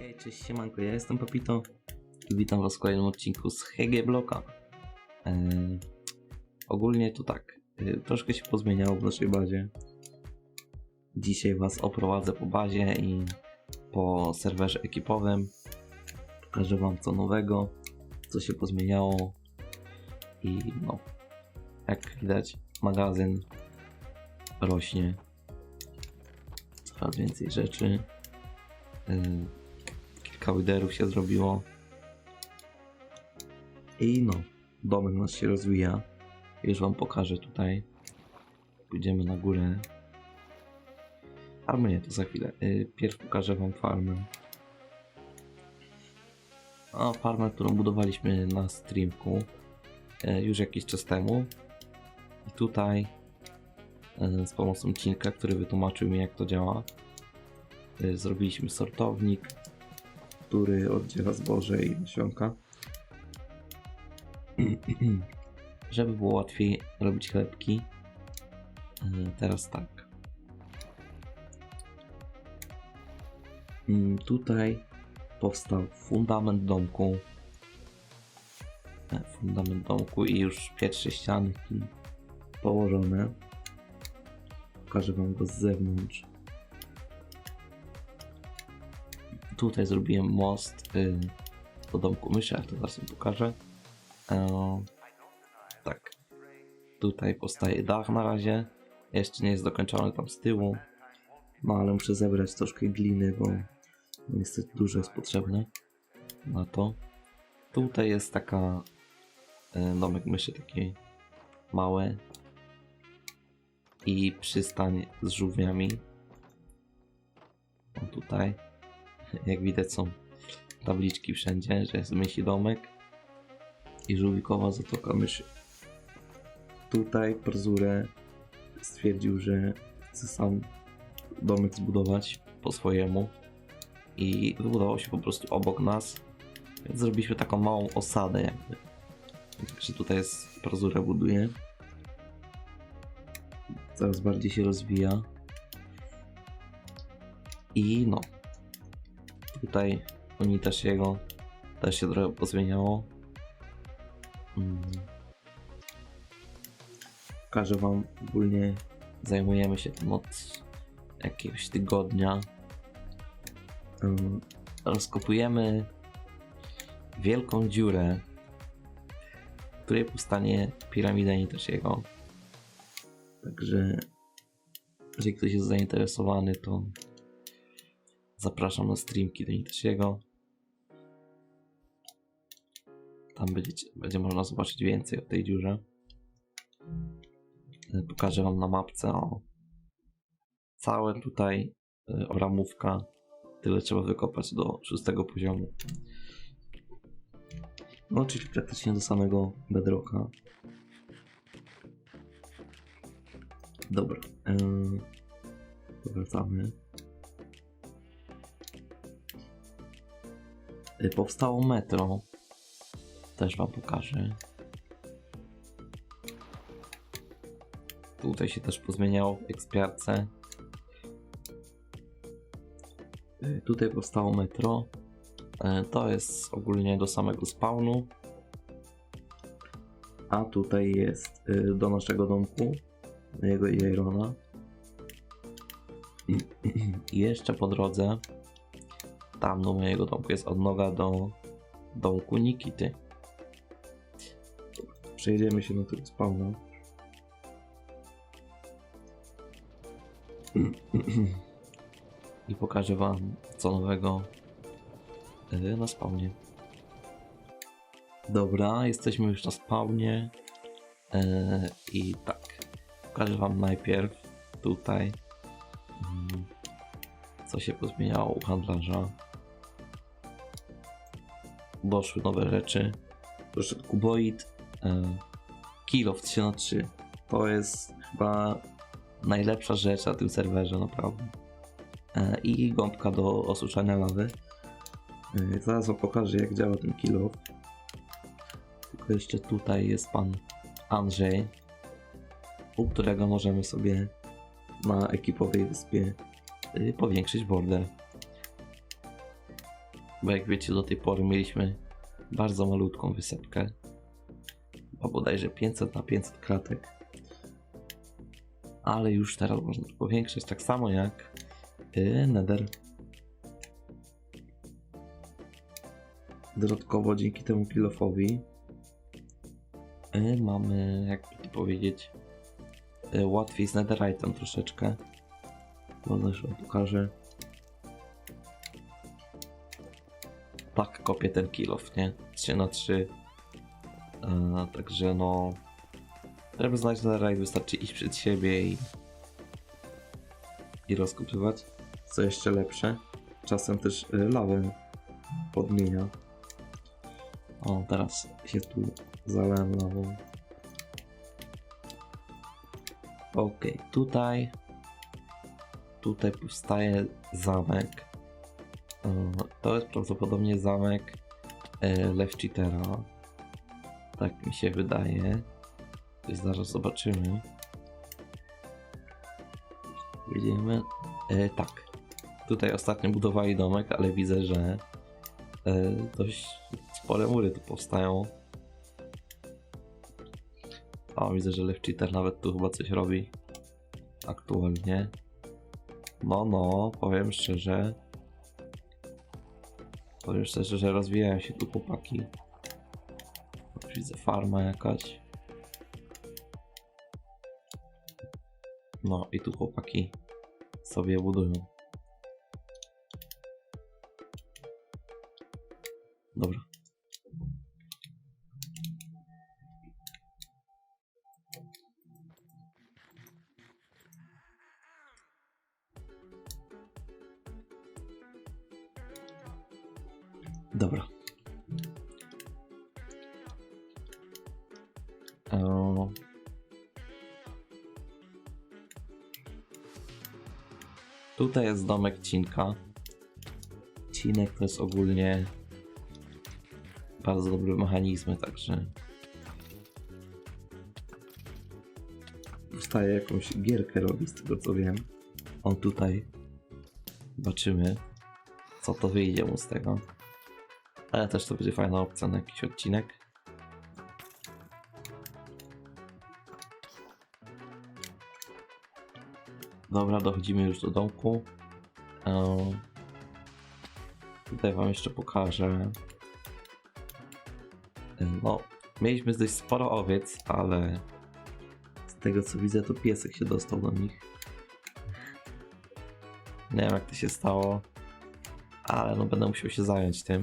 Hej, cześć, siemanko, ja jestem Papito i witam was w kolejnym odcinku z HG Bloka. Eee, ogólnie to tak, yy, troszkę się pozmieniało w naszej bazie. Dzisiaj was oprowadzę po bazie i po serwerze ekipowym. Pokażę wam co nowego, co się pozmieniało i no, jak widać magazyn rośnie. Coraz więcej rzeczy. Yy, kilka widerów się zrobiło. I no, domek nasz się rozwija. Już wam pokażę tutaj. Pójdziemy na górę. Albo nie, to za chwilę. Yy, Pierw pokażę wam farmę. A farmę, którą budowaliśmy na streamku yy, już jakiś czas temu. I tutaj yy, z pomocą Cinka, który wytłumaczył mi jak to działa. Zrobiliśmy sortownik, który oddziela zboże i nasionka. Żeby było łatwiej robić chlebki. Yy, Teraz tak. Mm, Tutaj powstał fundament domku. E, Fundament domku i już pierwsze ścianki położone. Pokażę wam go z zewnątrz. Tutaj zrobiłem most y, do domku ale to zaraz pokażę. E, tak. Tutaj powstaje dach na razie. Jeszcze nie jest dokończony tam z tyłu. No ale muszę zebrać troszkę gliny, bo niestety dużo jest potrzebne na to. Tutaj jest taka e, domek taki mały i przystań z żółwiami. O tutaj, jak widać są tabliczki wszędzie, że jest mysi domek i żółwikowa zatoka myszy. Tutaj Przurę stwierdził, że chce sam domek zbudować po swojemu i wybudował się po prostu obok nas, więc zrobiliśmy taką małą osadę jakby. Także tutaj jest Przurę buduje. Coraz bardziej się rozwija. I no. Tutaj oni też jego też się trochę pozmieniało. Mm. Pokażę wam ogólnie zajmujemy się tym od jakiegoś tygodnia. Ym, Rozkopujemy wielką dziurę, w której powstanie piramida Nitashiego. Także jeżeli ktoś jest zainteresowany, to zapraszam na streamki do Nitashiego. Tam będziecie, będzie można zobaczyć więcej o tej dziurze. E, Pokażę wam na mapce o całe tutaj e, o ramówka. Tyle trzeba wykopać do szóstego poziomu. No, czyli praktycznie do samego bedrocka. Dobra. Yy, wracamy. Powstało metro. Też wam pokażę. Tutaj się też pozmieniało w ekspiarce. Yy, Tutaj powstało metro. Yy, To jest ogólnie do samego spawnu. A tutaj jest do naszego domku. Jego Irona. I jeszcze po drodze tam do mojego domku jest odnoga do domku Nikity. Przejedziemy się na tego spawna. I pokażę wam co nowego yy, na spawnie. Dobra, jesteśmy już na spawnie. Yy, I tak, pokażę wam najpierw tutaj mm, co się pozmieniało u handlarza. Doszły nowe rzeczy. Doszedł kuboid. E, kilo w 3 na 3 To jest chyba najlepsza rzecz na tym serwerze, naprawdę. E, I gąbka do osuszania lawy. E, zaraz wam pokażę jak działa ten kilo. Tylko jeszcze tutaj jest pan Andrzej, u którego możemy sobie na ekipowej wyspie y, powiększyć border. Bo jak wiecie, do tej pory mieliśmy bardzo malutką wysepkę. Chyba bodajże 500 na 500 kratek. Ale już teraz można to powiększyć, tak samo jak yy, Nether. Dodatkowo dzięki temu kilofowi yy, mamy, jakby to powiedzieć, yy, łatwiej z netherite'em troszeczkę. Bo też wam Tak kopię ten kilof, nie? 3 na 3 E, Także no... Żeby znaleźć netherite wystarczy iść przed siebie i... I rozkopywać. Co jeszcze lepsze, czasem też y, lawę podmienia. O, teraz się tu zalałem lawą. Okej, tutaj tutaj powstaje zamek. E, To jest prawdopodobnie zamek e, Left Cheatera. Tak mi się wydaje. Zaraz zobaczymy. Widzimy. E, tak. Tutaj ostatnio budowali domek, ale widzę, że e, dość spore mury tu powstają. O, widzę, że Left Cheater nawet tu chyba coś robi. Aktualnie. No, no, powiem szczerze. Powiem szczerze, że rozwijają się tu chłopaki. Już widzę farma jakaś. No i tu chłopaki sobie budują. Dobra. Tutaj jest domek Cinka. Cinek to jest ogólnie bardzo dobre mechanizmy, także Dostaje jakąś gierkę robi z tego co wiem. On tutaj zobaczymy co to wyjdzie mu z tego. Ale też to będzie fajna opcja na jakiś odcinek. Dobra, dochodzimy już do domku. Tutaj wam jeszcze pokażę. No, mieliśmy dość sporo owiec, ale z tego co widzę, to piesek się dostał do nich. Nie wiem jak to się stało, ale no będę musiał się zająć tym.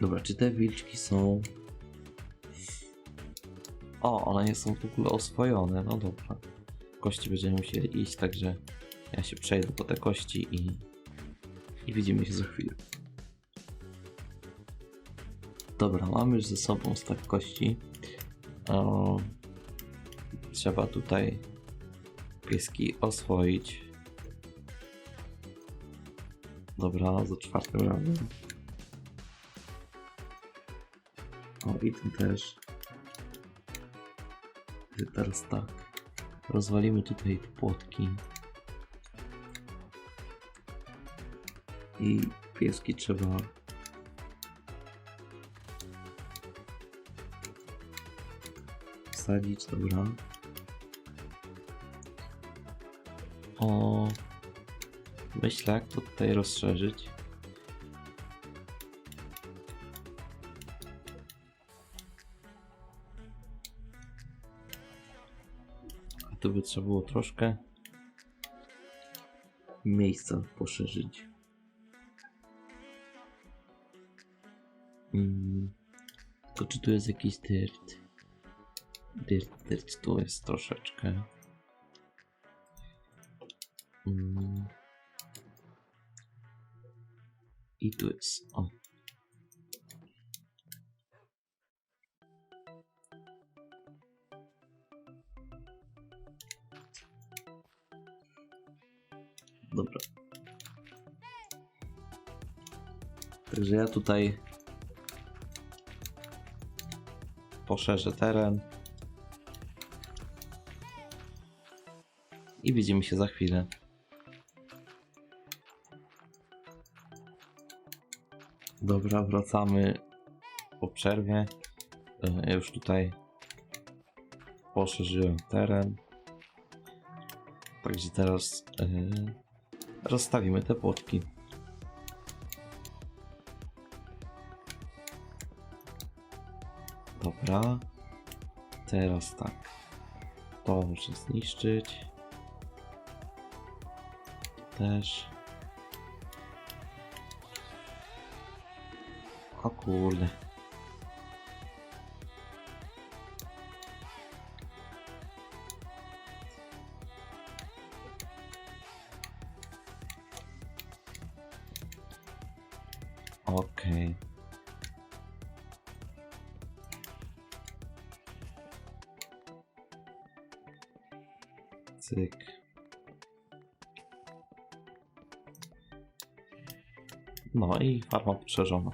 Dobra, czy te wilczki są... O, one nie są w ogóle oswojone, no dobra. Kości będziemy musieli iść, także ja się przejdę po te kości i... I widzimy się za chwilę. Dobra, mamy już ze sobą stak kości. O, trzeba tutaj pieski oswoić. Dobra, za czwartym razem. O, i tu też. Teraz tak. Rozwalimy tutaj płotki. I pieski trzeba. Wsadzić, dobra. O. To tutaj rozszerzyć. Tu by trzeba było troszkę miejsca poszerzyć. Mm. To czy tu jest jakiś dirt? Dirt, dirt tu jest troszeczkę. Mm. I tu jest. O. Dobra. Także ja tutaj poszerzę teren. I widzimy się za chwilę. Dobra, wracamy po przerwie. E, Ja już tutaj poszerzyłem teren. Także teraz e, rozstawimy te płotki. Dobra. Teraz tak. To muszę zniszczyć. Też. O kurde. Cyk. No i farma poszerzona.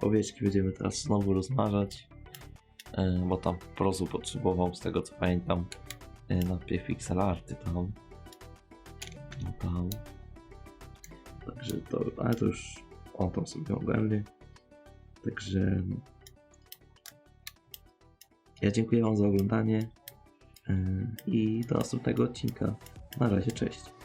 Owieczki będziemy teraz znowu rozmażać, e, bo tam prozu potrzebował, z tego co pamiętam, e, najpierw pixelarty tam. No tam. Także to, ale to już on tam sobie ogarnie. Także ja dziękuję Wam za oglądanie e, i do następnego odcinka. Na razie, cześć.